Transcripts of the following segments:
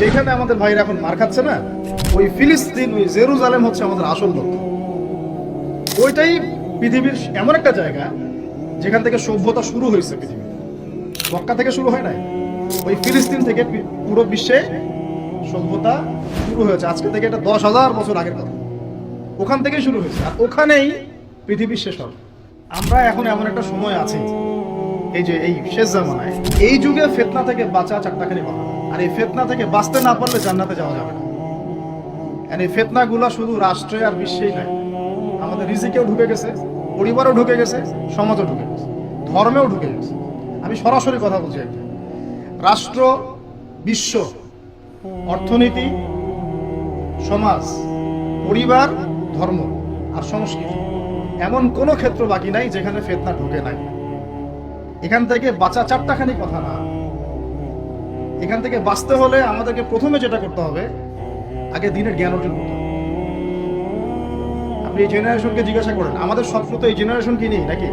যেখানে আমাদের ভাইরা এখন মার খাচ্ছে না, ওই ফিলিস্তিন, ওই জেরুজালেম হচ্ছে আমাদের আসল লক্ষ্য ওইটাই পৃথিবীর এমন একটা জায়গা যেখান থেকে সভ্যতা শুরু হয়েছে পৃথিবীতে। মক্কা থেকে শুরু হয় নাই? ওই ফিলিস্তিন থেকে পুরো বিশ্বে সভ্যতা শুরু হয়েছে। আজকে থেকে এটা দশ হাজার বছর আগের কথা। ওখান থেকেই শুরু হয়েছে। আর ওখানেই পৃথিবীর শেষ হবে আমরা এখন এমন একটা সময় আছি, এই যে এই শেষ জামানায়। এই যুগে ফেতনা থেকে বাঁচা চারটাখানি কথা আর এই ফেতনা থেকে বাঁচতে না পারলে জান্নাতে যাওয়া যাবে না। আর এই ফেতনাগুলো শুধু রাষ্ট্রে আর বিশ্বেই নাই আমাদের রিজিকেও ঢুকে গেছে, পরিবারও ঢুকে গেছে, সমাজও ঢুকে গেছে, ধর্মেও ঢুকে গেছে। আমি সরাসরি কথা বলছি রাষ্ট্র, বিশ্ব, অর্থনীতি, সমাজ, পরিবার, ধর্ম আর সংস্কৃতি এমন কোনো ক্ষেত্র বাকি নাই যেখানে ফেতনা ঢুকে নাই। এখান থেকে বাঁচা চারটাখানি কথা না। এখান থেকে বাঁচতে হলে আমাদেরকে প্রথমে যেটা করতে হবে, আগে দিনের জ্ঞান অর্জন করতে আপনি এই জেনারেশনকে জিজ্ঞাসা করেন, আমাদের স্বপ্ন তো এই জেনারেশন কি নেই নাকি?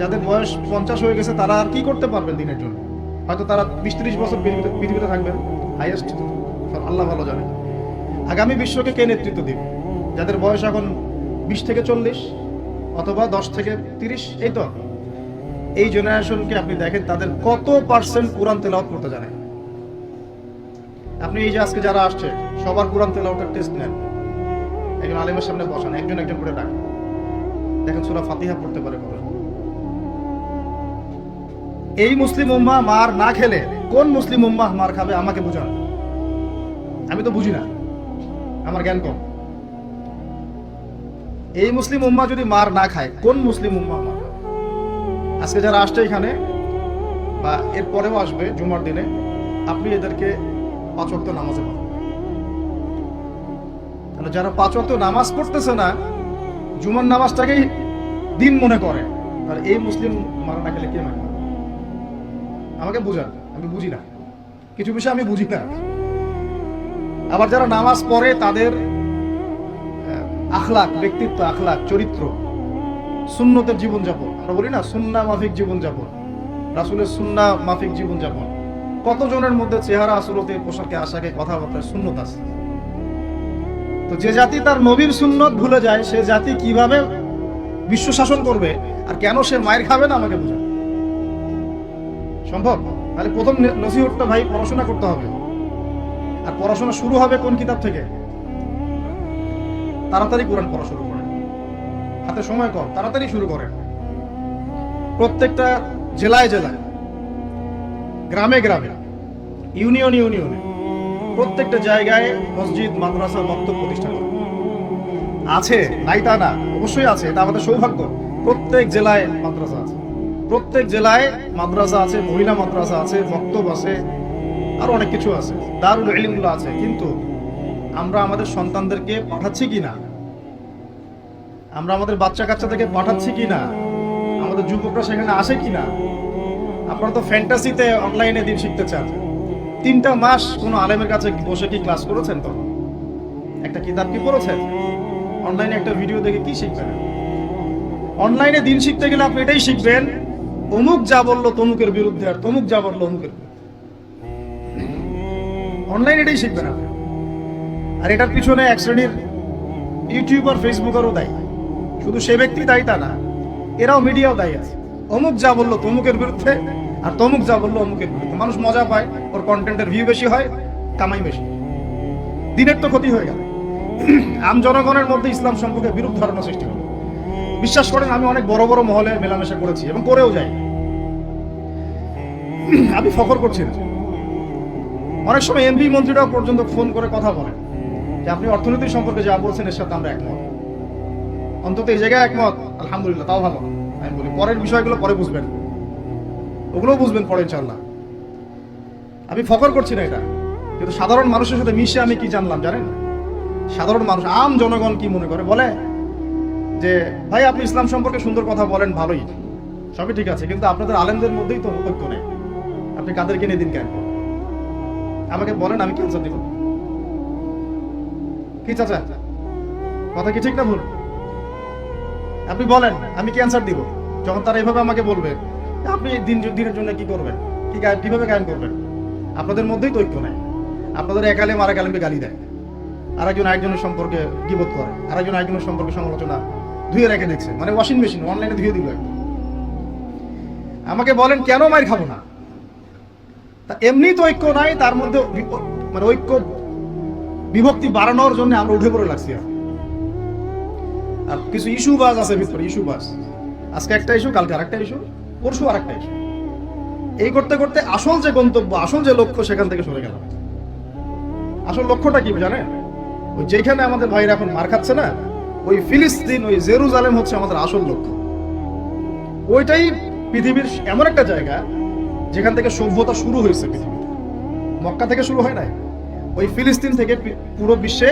যাদের বয়স পঞ্চাশ হয়ে গেছে, তারা আর কি করতে পারবেন দিনের জন্য? হয়তো তারা বিশ ত্রিশ বছর পৃথিবীতে থাকবেন হাইয়েস্ট আল্লাহ ভালো জানে। আগামী বিশ্বকে কে নেতৃত্ব দিবে? যাদের বয়স এখন বিশ থেকে চল্লিশ, অথবা দশ থেকে তিরিশ, এই তো। এই জেনারেশনকে আপনি দেখেন, তাদের কত পার্সেন্ট কোরআন তেলাওয়াত করতে জানে। আপনি এই যে আজকে যারা আসছে, সবার কোরআন তেলাওয়াতের টেস্ট নেন। একজন আলিমের সামনে বসান, একজন একজন করে ডাক। দেখেন সুরা ফাতিহা পড়তে পারে কবে? এই মুসলিম উম্মাহ মার না খেলে কোন মুসলিম উম্মাহ মার খাবে আমাকে বুঝান। আমি তো বুঝি না, আমার জ্ঞান কম। এই মুসলিম উম্মাহ যদি মার না খায়, কোন মুসলিম উম্মাহ মার? আজকে যারা আসছে এখানে, বা এর পরেও আসবে জুমার দিনে, আপনি এদেরকে পাঁচ ওয়াক্ত নামাজে পাবেন তাহলে যারা পাঁচ ওয়াক্ত নামাজ পড়তেছে না, জুমার নামাজটাকেই দিন মনে করে। তাহলে এই মুসলিম মারা না খেলে কে মারবে? আমাকে বুঝান, আমি বুঝি না। কিছু বিষয় আমি বুঝি না। আবার যারা নামাজ পড়ে, তাদের আখলাক, ব্যক্তিত্ব, আখলাক, চরিত্র, সুন্নতের জীবনযাপন। আমরা বলি না, সুন্না মাফিক জীবনযাপন। রাসুলের সুন্না মাফিক জীবনযাপন। কতজনের মধ্যে চেহারা আসলতে পোশাকে আশাকে কথাবার্তায় শূন্যত আছে? তো যে জাতি তার নবীর সুন্নত ভুলে যায়, সে জাতি কীভাবে বিশ্ব শাসন করবে আর কেন সে মায়ের খাবে না আমাকে বোঝা সম্ভব? তাহলে প্রথম নসিহতটা ভাই পড়াশোনা করতে হবে। আর পড়াশোনা শুরু হবে কোন কিতাব থেকে? তাড়াতাড়ি কোরআন পড়া শুরু করেন। হাতে সময় কম, তাড়াতাড়ি শুরু করেন। প্রত্যেকটা জেলায় জেলায়। গ্রামে গ্রামে, ইউনিয়ন ইউনিয়নে, প্রত্যেকটা জায়গায় মসজিদ, মাদ্রাসা মক্তব প্রতিষ্ঠা করেন আছে, নাই তা না, অবশ্যই আছে, এটা আমাদের সৌভাগ্য। প্রত্যেক জেলায় মাদ্রাসা আছে। প্রত্যেক জেলায় মাদ্রাসা আছে, মহিলা মাদ্রাসা আছে মক্তব আছে, আরও অনেক কিছু আছে, দারুল ইলমগুলো আছে। কিন্তু আমরা আমাদের সন্তানদেরকে পাঠাচ্ছি কি না? আমরা আমাদের বাচ্চা কাচ্চাদেরকে পাঠাচ্ছি কি না? আমাদের যুবকরা সেখানে আসে কি না? আপনারা তো ফ্যান্টাসিতে অনলাইনে দিন শিখতে চান। তিনটা মাস কোনো আলেমের কাছে বসে কি ক্লাস করেছেন তো একটা কিতাব কি পড়েছেন? অনলাইনে একটা ভিডিও দেখে কি শিখবেন? অনলাইনে দিন শিখতে গেলে আপনি এটাই শিখবেন, অমুক যা বলল তমুকের বিরুদ্ধে আর তমুক যা বলল অমুকের অনলাইনে এটাই শিখবেন আপনি। আর এটার পিছনে এক শ্রেণির ইউটিউবার ফেসবুকেরও দায়ী। শুধু সে ব্যক্তি দায়ী তা না, এরাও মিডিয়াও দায়ী আছে। অমুক যা বলল তমুকের বিরুদ্ধে আর তমুক যা বলল বিরুদ্ধে মানুষ মজা পায়, ওর কন্টেন্টের ভিউ বেশি হয়, কামাই বেশি। দিনের তো ক্ষতি হয়ে গেল। আম জনগণের মধ্যে ইসলাম সম্পর্কে বিরূপ ধারণা সৃষ্টি হলো। বিশ্বাস করেন, আমি অনেক বড় বড় মহলে মেলামেশা করেছি এবং করেও যাই। আমি ফখর করছি না। অনেক সময় এমপি মন্ত্রীরাও পর্যন্ত ফোন করে কথা বলেন যে, আপনি অর্থনীতি সম্পর্কে যা বলছেন, এর সাথে আমরা একমত। অন্তত এই জায়গায় একমত, আলহামদুলিল্লাহ, তাও ভালো। আমি বলি, পরের বিষয়গুলো পরে বুঝবেন। ওগুলোও বুঝবেন পরে ইনশাল্লাহ আমি ফকর করছি না এটা। কিন্তু সাধারণ মানুষের সাথে মিশে আমি কি জানলাম, জানেন? সাধারণ মানুষ, আম জনগণ কি মনে করে? বলে যে, ভাই, আপনি ইসলাম সম্পর্কে সুন্দর কথা বলেন, ভালোই। সবই ঠিক আছে, কিন্তু আপনাদের আলেমদের মধ্যেই তো ঐক্য নেই। আপনি কাদেরকে নিয়ে দিন কেন? আমাকে বলেন, আমি ক্যান্সার দিব? কি চাচা? কথা কি ঠিক না ভুল? আপনি বলেন, আমি ক্যান্সার দিব? যখন তারা এভাবে আমাকে বলবে আপনি দিন দিনের জন্য কি করবেন? কি কীভাবে গায়ন করবেন? আপনাদের মধ্যেই তো ঐক্য নাই। আপনাদের এক আলেম আর গালি দেয়। আরেকজন আরেকজনের সম্পর্কে গিবোধ করে। আরেকজন আরেকজনের সম্পর্কে সমালোচনা ধুয়ে রেখে দেখছে মানে ওয়াশিং মেশিন অনলাইনে ধুয়ে দিল একদম। আমাকে বলেন, কেন মায়ের খাব না? তা এমনি তো ঐক্য নাই, তার মধ্যে মানে ঐক্য বিভক্তি বাড়ানোর জন্য আমরা উঠে পড়ে লাগছি আর। আর কিছু ইস্যু বাস আছে ভিতরে ইস্যু বাস আজকে একটা ইস্যু কালকে আরেকটা ইস্যু পরশু আরেকটা ইস্যু এই করতে করতে আসল যে গন্তব্য, আসল যে লক্ষ্য, সেখান থেকে সরে গেল আসল লক্ষ্যটা কি জানেন? ওই যেখানে আমাদের ভাইরা এখন মার খাচ্ছে না, ওই ফিলিস্তিন, ওই জেরুজালেম হচ্ছে আমাদের আসল লক্ষ্য। ওইটাই পৃথিবীর এমন একটা জায়গা, যেখান থেকে সভ্যতা শুরু হয়েছে পৃথিবীতে। মক্কা থেকে শুরু হয় নাই? ওই ফিলিস্তিন থেকে পুরো বিশ্বে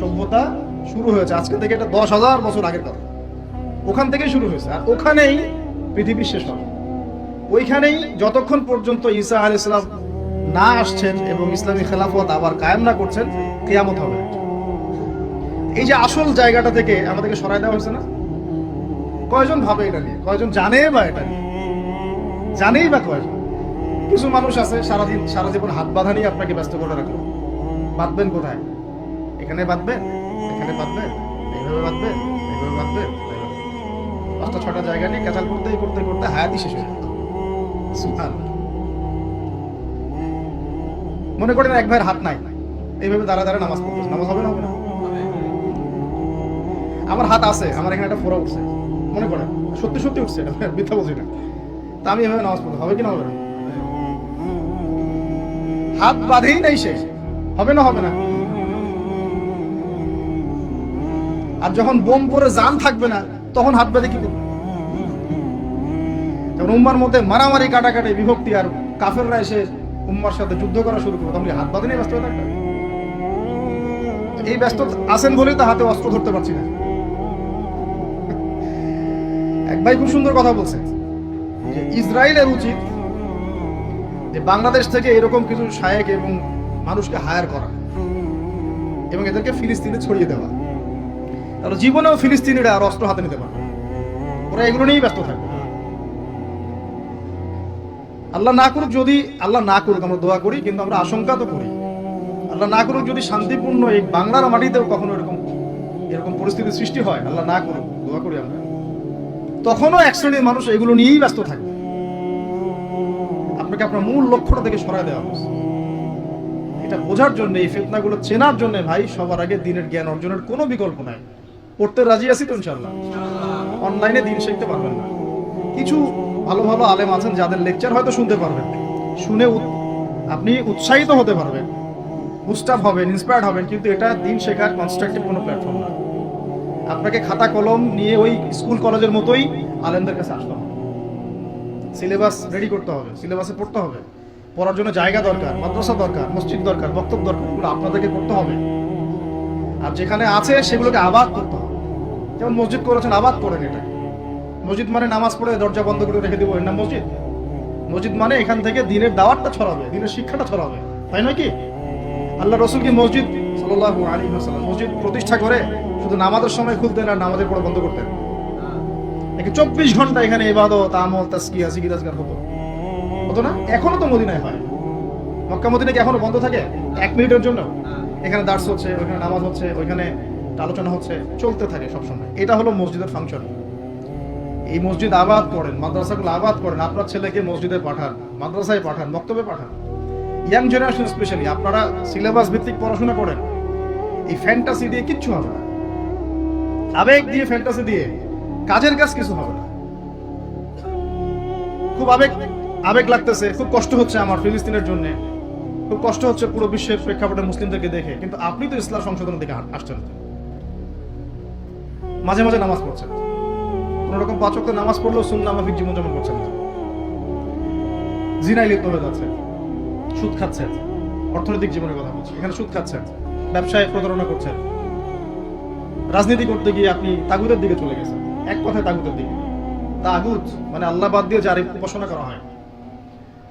সভ্যতা শুরু হয়েছে। আজকে থেকে এটা দশ হাজার বছর আগের কথা। ওখান থেকেই শুরু হয়েছে। আর ওখানেই পৃথিবীর শেষ হবে। ওইখানেই যতক্ষণ পর্যন্ত ঈসা আল ইসলাম না আসছেন এবং ইসলামী খেলাফত আবার কায়েম না করছেন, কেয়ামত হবে। এই যে আসল জায়গাটা থেকে আমাদেরকে সরাই দেওয়া হয়েছে না? কয়জন ভাবে এটা নিয়ে? কয়জন জানে বা এটা নিয়ে? জানেই বা কয়জন? কিছু মানুষ আছে, সারাদিন, সারা জীবন হাত বাঁধা নিয়ে আপনাকে ব্যস্ত করে রাখল। বাঁধবেন কোথায়? এখানে বাঁধবেন এখানে বাঁধবেন, এইভাবে বাঁধবেন এইভাবে বাঁধবেন। পাঁচটা ছটা জায়গা নিয়ে ক্যাচাল করতে করতে করতে হায়াতই শেষ হয়ে মনে করেন এক ভাইয়ের হাত নাই। এইভাবে দাঁড়া দাঁড়া নামাজ পড়তেছে। নামাজ হবে না হবে না? আমার হাত আছে, আমার এখানে একটা ফোড়া উঠছে। মনে করেন? সত্যি সত্যি উঠছে, এটা মিথ্যা বলছি না। তা আমি এভাবে নামাজ পড়তে হবে কি না হবে না? হাত বাঁধেই নাই শেষ হবে না হবে না? আর যখন বোম পরে জান থাকবে না তখন হাত বাঁধে কি উম্মার মধ্যে মারামারি, কাটাকাটি, বিভক্তি আর কাফেররা এসে উম্মার সাথে যুদ্ধ করা শুরু করবে তখন হাত বাঁধে নেই ব্যস্ত হয়ে এই ব্যস্ত আছেন বলেই তো হাতে অস্ত্র ধরতে পারছি না। এক ভাই খুব সুন্দর কথা বলছে। যে ইসরায়েলের উচিত যে বাংলাদেশ থেকে এরকম কিছু শায়েক এবং মানুষকে হায়ার করা এবং এদেরকে ফিলিস্তিনে ছড়িয়ে দেওয়া। তাহলে জীবনেও ফিলিস্তিনিরা আর অস্ত্র হাতে নিতে। ওরা এগুলো নিয়েই ব্যস্ত থাকবে আল্লাহ না করুক যদি, আল্লাহ না করুক, আমরা দোয়া করি, কিন্তু আমরা আশঙ্কা তো করি। আল্লাহ না করুক যদি শান্তিপূর্ণ এই বাংলার মাটিতেও কখনো এরকম এরকম পরিস্থিতির সৃষ্টি হয়, আল্লাহ না করুক, দোয়া করি আমরা। তখনও এক শ্রেণির মানুষ এগুলো নিয়েই ব্যস্ত থাকবে আপনাকে আপনার মূল লক্ষ্যটা থেকে সরায় দেওয়া হচ্ছে এটা বোঝার জন্য, এই ফেতনাগুলো চেনার জন্য ভাই, সবার আগে দিনের জ্ঞান অর্জনের কোনো বিকল্প নাই। পড়তে রাজি আছি তো ইনশাল্লাহ অনলাইনে দিন শিখতে পারবেন না। কিছু ভালো ভালো আলেম আছেন যাদের লেকচার হয়তো শুনতে পারবেন। শুনে আপনি উৎসাহিত হতে পারবেন। বুস্টাপ হবেন ইন্সপায়ার্ড হবেন, কিন্তু এটা দিন শেখার কনস্ট্রাকটিভ কোনো প্ল্যাটফর্ম না। আপনাকে খাতা কলম নিয়ে ওই স্কুল কলেজের মতোই আলেমদের কাছে আসতে হবে। সিলেবাস রেডি করতে হবে সিলেবাসে পড়তে হবে। পড়ার জন্য জায়গা দরকার, মাদ্রাসা দরকার, মসজিদ দরকার, বক্তব্য দরকার, এগুলো আপনাদেরকে করতে হবে। আর যেখানে আছে সেগুলোকে আবাদ করতে হবে। যেমন মসজিদ করেছেন, আবাদ করেন এটা। মসজিদ মানে নামাজ পড়ে দরজা বন্ধ করে রেখে দিব এর নাম মসজিদ? মসজিদ মানে এখান থেকে দিনের দাওয়াতটা ছড়াবে, দিনের শিক্ষাটা ছড়াবে, তাই নয় কি? আল্লাহ রসুল কি মসজিদ আলাইহি ওয়াসাল্লাম, মসজিদ প্রতিষ্ঠা করে শুধু নামাজের সময় খুলতেন আর নামাজের পরে বন্ধ করতেন? নাকি চব্বিশ ঘণ্টা এখানে ইবাদত, আমল তাসকিয়া জিকির, আজগার হতো। হতো না? এখনও তো মদিনায় হয়। মক্কা, মদিনা কি এখনও বন্ধ থাকে? এক মিনিটের জন্য। এখানে দার্স হচ্ছে ওইখানে নামাজ হচ্ছে, ওইখানে আলোচনা হচ্ছে, চলতে থাকে সবসময়। এটা হলো মসজিদের ফাংশন এই মসজিদ আবাদ করেন, মাদ্রাসাগুলো আবাদ করেন, আপনার ছেলেকে মসজিদে পাঠান, মাদ্রাসায় পাঠান বক্তব্যে পাঠান। ইয়াং জেনারেশন স্পেশালি আপনারা সিলেবাস ভিত্তিক পড়াশোনা করেন, এই ফ্যান্টাসি দিয়ে কিচ্ছু হবে না। আবেগ দিয়ে ফ্যান্টাসি দিয়ে কাজের কাজ কিছু হবে না। খুব আবেগ আবেগ লাগতেছে, খুব কষ্ট হচ্ছে আমার ফিলিস্তিনের জন্য। খুব কষ্ট হচ্ছে পুরো বিশ্বের প্রেক্ষাপটে মুসলিমদেরকে দেখে, কিন্তু আপনি তো ইসলাম সংশোধনের দিকে আসছেন। না। মাঝে মাঝে নামাজ পড়ছেন। কোন রকম পাঁচ ওয়াক্ত নামাজ পড়লেও সুন্নাহ মাফিক জীবনযাপন করছেন না। জিনায় লিপ্ত হয়ে যাচ্ছে সুদ খাচ্ছেন। অর্থনৈতিক জীবনের কথা বলছি। এখানে সুদ খাচ্ছেন। ব্যবসায় প্রতারণা করছেন। রাজনীতি করতে গিয়ে আপনি তাগুতের দিকে চলে গেছেন। এক কথায় তাগুতের দিকে। তাগুত মানে আল্লাহ বাদ দিয়ে যার উপাসনা করা হয়।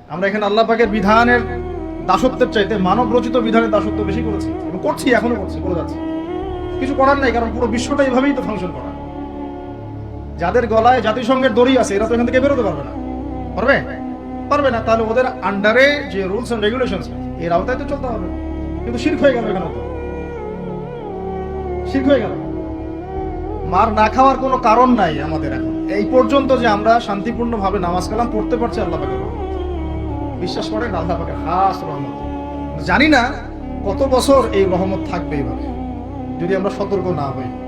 আমরা এখানে আল্লাহ পাকের বিধানের দাসত্বের চাইতে মানব রচিত বিধানের দাসত্ব বেশি করেছি এবং করছি, এখনও করছি, করে যাচ্ছি। কিছু করার নাই, কারণ পুরো বিশ্বটা এইভাবেই তো ফাংশন করা। যাদের গলায় জাতিসংঘের দড়ি আছে, এরা তো এখান থেকে বেরোতে পারবে না। পারবে? পারবে না, তাহলে ওদের আন্ডারে যে রুলস এন্ড রেগুলেশন এর আওতায় তো চলতে হবে। কিন্তু শির্ক হয়ে গেল এখানে তো। শির্ক হয়ে গেল। মার না খাওয়ার কোনো কারণ নাই আমাদের এখন। এই পর্যন্ত যে আমরা শান্তিপূর্ণভাবে নামাজ কালাম পড়তে পারছি আল্লাহ পাকের বিশ্বাস করেন আল্লাহ পাকের খাস রহমত। জানি না কত বছর এই রহমত থাকবে এইভাবে যদি আমরা সতর্ক না হই।